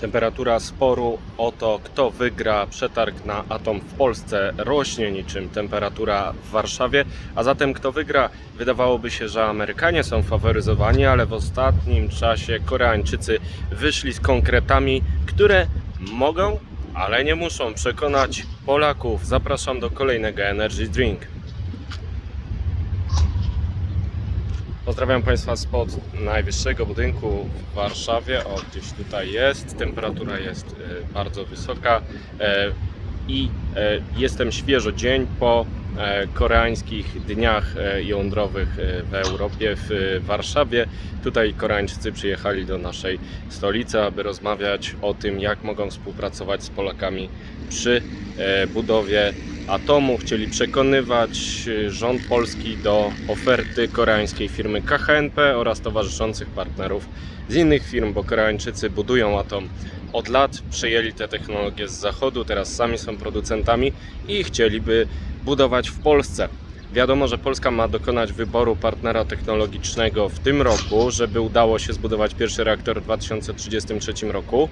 Temperatura sporu o to, kto wygra przetarg na atom w Polsce, rośnie niczym temperatura w Warszawie. A zatem, kto wygra? Wydawałoby się, że Amerykanie są faworyzowani, ale w ostatnim czasie Koreańczycy wyszli z konkretami, które mogą, ale nie muszą przekonać Polaków. Zapraszam do kolejnego Energy Drink. Pozdrawiam Państwa spod najwyższego budynku w Warszawie. O, gdzieś tutaj jest. Temperatura jest e, bardzo wysoka e, i e, jestem świeżo dzień po koreańskich dniach jądrowych w Europie, w Warszawie. Tutaj Koreańczycy przyjechali do naszej stolicy, aby rozmawiać o tym, jak mogą współpracować z Polakami przy budowie atomu. Chcieli przekonywać e, rząd polski do oferty koreańskiej firmy KHNP oraz towarzyszących partnerów z innych firm, bo Koreańczycy budują atom od lat, przejęli te technologie z zachodu, teraz sami są producentami i chcieliby budować w Polsce. Wiadomo, że Polska ma dokonać wyboru partnera technologicznego w tym roku, żeby udało się zbudować pierwszy reaktor w 2033 roku.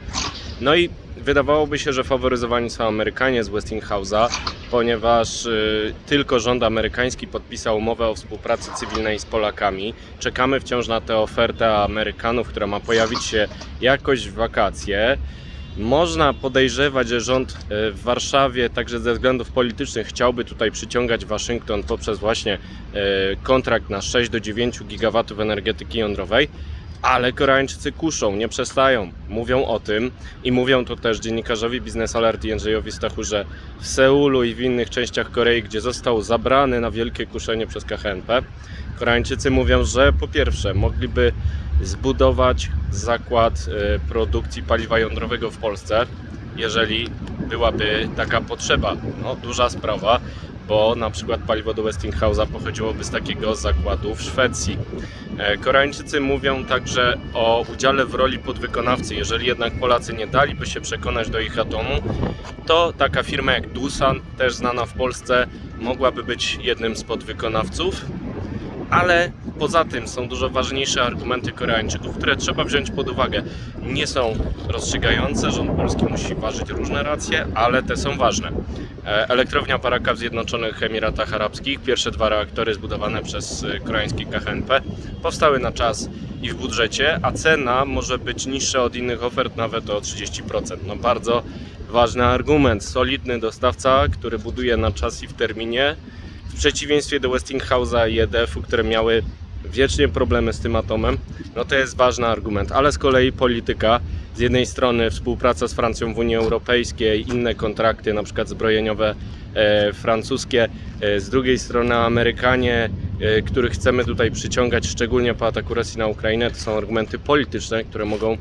No i wydawałoby się, że faworyzowani są Amerykanie z Westinghouse'a, ponieważ y, tylko rząd amerykański podpisał umowę o współpracy cywilnej z Polakami. Czekamy wciąż na tę ofertę Amerykanów, która ma pojawić się jakoś w wakacje. Można podejrzewać, że rząd e, w Warszawie także ze względów politycznych chciałby tutaj przyciągać Waszyngton poprzez właśnie e, kontrakt na 6 do 9 gigawatów energetyki jądrowej, ale Koreańczycy kuszą, nie przestają. Mówią o tym i mówią to też dziennikarzowi Business Alert Jędrzejowi Stachu, że w Seulu i w innych częściach Korei, gdzie został zabrany na wielkie kuszenie przez KHNP, Koreańczycy mówią, że po pierwsze mogliby zbudować zakład e, produkcji paliwa jądrowego w Polsce, jeżeli byłaby taka potrzeba. No, duża sprawa, bo na przykład paliwo do Westinghouse'a pochodziłoby z takiego zakładu w Szwecji. E, Koreańczycy mówią także o udziale w roli podwykonawcy. Jeżeli jednak Polacy nie daliby się przekonać do ich atomu, to taka firma jak Doosan, też znana w Polsce, mogłaby być jednym z podwykonawców ale poza tym są dużo ważniejsze argumenty Koreańczyków, które trzeba wziąć pod uwagę. Nie są rozstrzygające, rząd polski musi ważyć różne racje, ale te są ważne. E, Elektrownia Paraka w Zjednoczonych Emiratach Arabskich, pierwsze dwa reaktory zbudowane przez e, koreański KHNP, powstały na czas i w budżecie, a cena może być niższa od innych ofert nawet o 30%. No bardzo ważny argument. Solidny dostawca, który buduje na czas i w terminie, w przeciwieństwie do Westinghouse'a i EDF-u, które miały wiecznie problemy z tym atomem, no to jest ważny argument. Ale z kolei polityka, z jednej strony współpraca z Francją w Unii Europejskiej, inne kontrakty, na przykład zbrojeniowe e, francuskie, e, z drugiej strony Amerykanie, e, których chcemy tutaj przyciągać, szczególnie po ataku Rosji na Ukrainę, to są argumenty polityczne, które mogą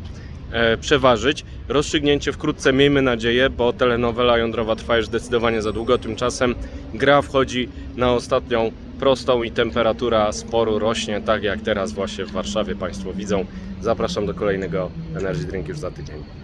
przeważyć. Rozstrzygnięcie wkrótce, miejmy nadzieję, bo telenowela jądrowa trwa już zdecydowanie za długo. Tymczasem gra wchodzi na ostatnią prostą i temperatura sporu rośnie, tak jak teraz właśnie w Warszawie Państwo widzą. Zapraszam do kolejnego Energy Drink już za tydzień.